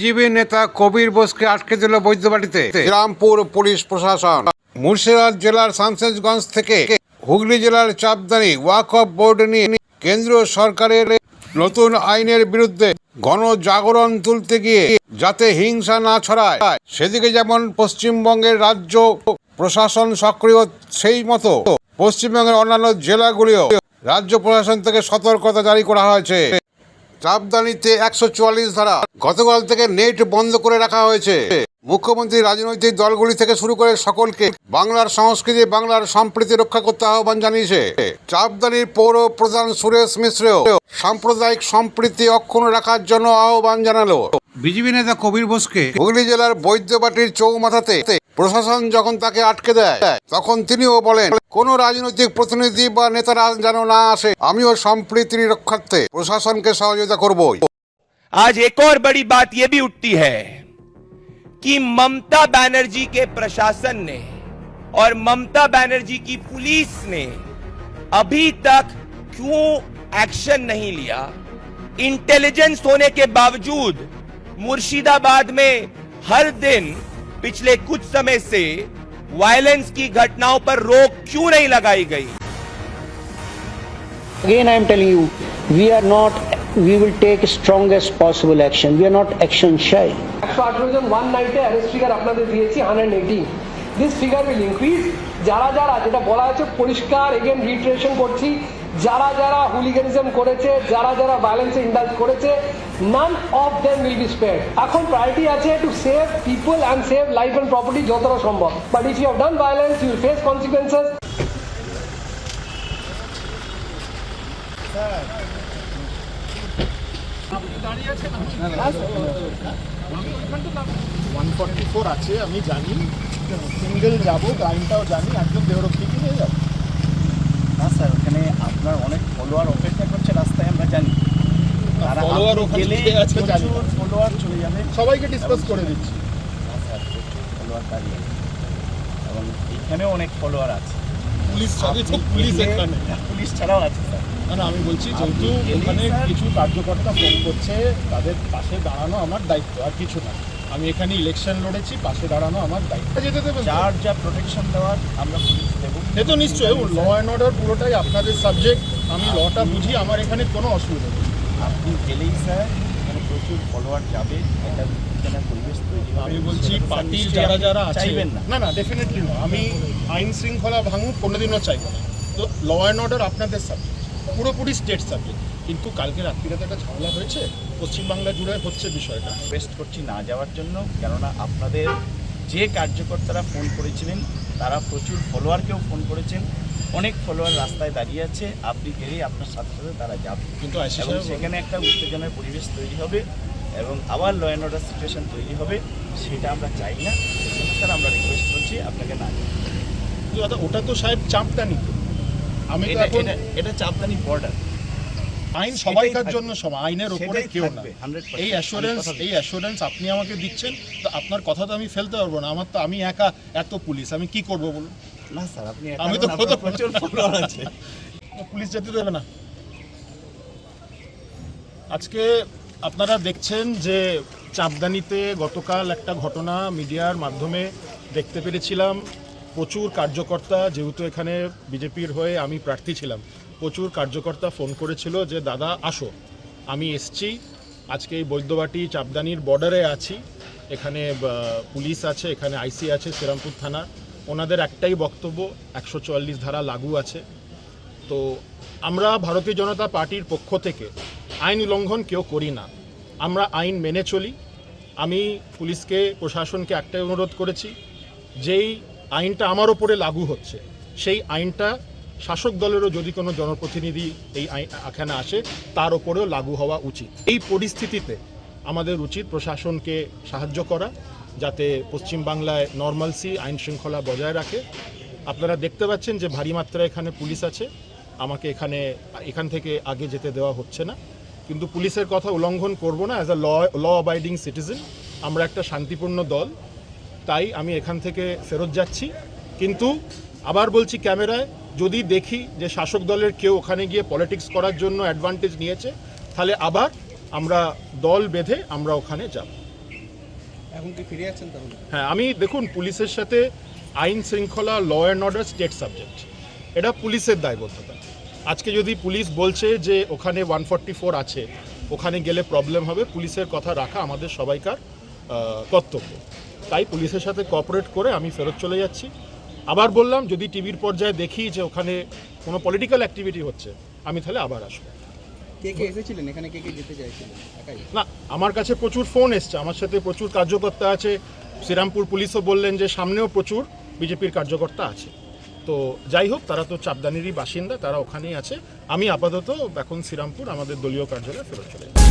BJP নেতা কবির বোসকে আটকে দিল বৈদ্যবাটিতে। রামপুর পুলিশ প্রশাসন। মুর্শিদাবাদ জেলার শামসেজগঞ্জ থেকে হুগলি জেলার চাপদানি ওয়াক অফ বোর্ড নিয়ে কেন্দ্রীয় সরকারের নতুন আইনের বিরুদ্ধে গণ জাগরণ তুলতে গিয়ে যাতে হিংসা না ছড়ায়, সেদিকে যেমন পশ্চিমবঙ্গের রাজ্য প্রশাসন সক্রিয়, সেই মতো পশ্চিমবঙ্গের অন্যান্য জেলাগুলিও রাজ্য প্রশাসন থেকে সতর্কতা জারি করা হয়েছে। চাপদানিতে একশো চুয়াল্লিশ ধারা। গতকাল থেকে নেট বন্ধ করে রাখা হয়েছে। মুখ্যমন্ত্রী রাজনৈতিক দলগুলি থেকে শুরু করে সকলকে বাংলার সংস্কৃতি বাংলার সম্প্রীতি রক্ষা করতে আহ্বান জানিয়েছে। চাপদানির পৌর প্রধান সুরেশ মিশ্র সাম্প্রদায়িক সম্প্রীতি অক্ষুণ্ণ রাখার জন্য আহ্বান জানালো। বিজেপি নেতা কবির বোসকে হুগলি জেলার বৈদ্যবাটির চৌমাথাতে প্রশাসন যখন তাকে আটকে দেয় তখন তিনিও বলেন কোন রাজনৈতিক প্রতিনিধি বা নেতারা যেন না আসে আমিও সম্প্রীতির রক্ষার্থে প্রশাসনকে সহযোগিতা করবই आज एक और बड़ी बात यह भी उठती है कि ममता बनर्जी के प्रशासन ने और ममता बनर्जी की पुलिस ने अभी तक क्यों एक्शन नहीं लिया इंटेलिजेंस होने के बावजूद मुर्शिदाबाद में हर दिन पिछले कुछ समय से वायलेंस की घटनाओं पर रोक क्यों नहीं लगाई गई Again, I am telling you, we are not, we will take strongest possible action. We are not action shy. একশো আঠেরো জন ওয়ান নাইটে অ্যারেস্ট ফিগার আপনাদের দিয়েছি hundred eighteen this figure will increase যারা যারা যেটা বলা হয়েছে পরিষ্কার এগেন রিট্রেশন করছি যারা যারা হুলিগানিজম করেছে, যারা যারা ভায়োলেন্সে ইন্ডালজ করেছে none of them will be spare এখন প্রায়োরিটি আছে to save people and save life and property যতটা সম্ভব। But if you have done violence you face consequences আছে, আমি জানি। সিঙ্গেল যাব লাইনটাও জানি একদম দেহরক্ষীকে নিয়ে যাব। না স্যার ওখানে আপনার অনেক ফলোয়ার অপেক্ষা করছে রাস্তায় আমরা জানি। তারা ওখানে গেলে জানি ফলোয়ার চলে যাবে। সবাইকে ডিসকাস করে দিচ্ছি। না স্যার ফলোয়ার দাঁড়িয়ে এবং এখানেও অনেক ফলোয়ার আছে। পুলিশ পুলিশ এখানে। পুলিশ ছাড়াও আছে স্যার। না আমি বলছি যেহেতু স্যার- কিছু কার্যকর্তা ফোন করছে তাদের পাশে দাঁড়ানো আমার দায়িত্ব আর কিছু না। আমি এখানে ইলেকশন লড়েছি পাশে দাঁড়ানো আমার দায়িত্ব। তো? যার যা প্রোটেকশন দেওয়ার আমরা পুলিশ দেবো। এ তো নিশ্চয়ই ল অ্যান্ড অর্ডার পুরোটাই আপনাদের সাবজেক্ট আমি লটা বুঝি আমার এখানে কোনো অসুবিধা নেই। আপনি গেলেই স্যার এখানে প্রচুর ফলোয়ার যাবে এটা আমি বলছি পার্টির যারা যারা চাইবেন না। না না ডেফিনেটলি না আমি আইন শৃঙ্খলা ভাঙুক কোনোদিনও চাইব না। তো ল অ্যান্ড অর্ডার আপনাদের সাবজেক্ট পুরোপুরি স্টেট সাবজেক্ট কিন্তু কালকে রাত্রিরে তো একটা ঝামেলা হয়েছে। পশ্চিমবাংলা জুড়ে হচ্ছে বিষয়টা। রিকোয়েস্ট করছি না যাওয়ার জন্য কেননা আপনাদের যে কার্যকর্তারা ফোন করেছিলেন তারা প্রচুর ফলোয়ারকেও ফোন করেছেন। অনেক ফলোয়ার রাস্তায় দাঁড়িয়ে আছে আপনি গেলেই আপনার সাথে সাথে তারা যাবে। কিন্তু সেখানে একটা উত্তেজনার পরিবেশ তৈরি হবে এবং আবার ল অ্যান্ড অর্ডার সিচুয়েশন তৈরি হবে সেটা আমরা চাই না। স্যার আমরা রিকোয়েস্ট করছি আপনাকে না ওটা তো সাহেব চাপটা নিত আমি এটা চাপদানি বর্ডার আইন সবাইকার জন্য সমান আইনের ওপরে কেউ না। এই অ্যাসুরেন্স এই অ্যাসুরেন্স আপনি আমাকে দিচ্ছেন তো আপনার কথা তো আমি ফেলতে পারব না। আমার তো আমি একা এত পুলিশ আমি কি করব বলুন? না স্যার আপনি আমি তো আপনার প্রচুর ফলোয়ার আছে। পুলিশ যেতে দেবে না। আজকে আপনারা দেখছেন যে চাপদানিতে গতকাল একটা ঘটনা মিডিয়ার মাধ্যমে দেখতে পেরেছিলাম। প্রচুর কার্যকর্তা যেহেতু এখানে বিজেপির হয়ে আমি প্রার্থী ছিলাম। প্রচুর কার্যকর্তা ফোন করেছিল যে, দাদা, আসো। আমি এসছি। আজকে এই বৈদ্যবাটি চাপদানির বর্ডারে আছি। এখানে পুলিশ আছে, এখানে আইসি আছে, শ্রীরামপুর থানা ওনাদের একটাই বক্তব্য, একশো চুয়াল্লিশ ধারা লাগু আছে। তো আমরা ভারতীয় জনতা পার্টির পক্ষ থেকে আইন উল্লঙ্ঘন কেউ করি না। আমরা আইন মেনে চলি। আমি পুলিশকে, প্রশাসনকে একটাই অনুরোধ করেছি, যেই আইনটা আমার ওপরে লাগু হচ্ছে, সেই আইনটা শাসক দলেরও যদি কোনো জনপ্রতিনিধি এই এখানে আসে, তার ওপরেও লাগু হওয়া উচিত। এই পরিস্থিতিতে আমাদের উচিত প্রশাসনকে সাহায্য করা, যাতে পশ্চিমবাংলায় নর্মালসি আইন শৃঙ্খলা বজায় রাখে। আপনারা দেখতে পাচ্ছেন যে ভারী মাত্রায় এখানে পুলিশ আছে। আমাকে এখানে, এখান থেকে আগে যেতে দেওয়া হচ্ছে না। কিন্তু পুলিশের কথা উল্লঙ্ঘন করব না as a law law abiding citizen আমরা একটা শান্তিপূর্ণ দল। তাই আমি এখান থেকে ফেরত যাচ্ছি। কিন্তু আবার বলছি ক্যামেরায় যদি দেখি যে শাসক দলের কেউ ওখানে গিয়ে পলিটিক্স করার জন্য অ্যাডভান্টেজ নিয়েছে তাহলে আবার আমরা দল বেঁধে আমরা ওখানে যাব। এখন কি ফিরে যাচ্ছেন তাহলে? হ্যাঁ আমি দেখুন পুলিশের সাথে আইন শৃঙ্খলা law and order state subject এটা পুলিশের দায়বদ্ধতা। আজকে যদি পুলিশ বলছে যে ওখানে ওয়ান ফর্টি ফোর আছে ওখানে গেলে প্রবলেম হবে পুলিশের কথা রাখা আমাদের সবাইকার কর্তব্য। তাই পুলিশের সাথে কোঅপারেট করে আমি ফেরত চলে যাচ্ছি। আবার বললাম যদি টিভির পর্যায়ে দেখি যে ওখানে কোনো পলিটিক্যাল অ্যাক্টিভিটি হচ্ছে আমি তাহলে আবার আসব। কে কে এসেছিলেন? এখানে কে কে যেতে চাইছিলেন? একাই? না আমার কাছে প্রচুর ফোন এসছে। আমার সাথে প্রচুর কার্যকর্তা আছে। শ্রীরামপুর পুলিশও বললেন যে সামনেও প্রচুর বিজেপির কার্যকর্তা আছে। তো যাই হোক তারা তো চাপদানিরই বাসিন্দা তারা ওখানেই আছে। আমি আপাতত এখন শ্রীরামপুর আমাদের দলীয় কার্যালয়ে ফেরত চলে যাচ্ছি।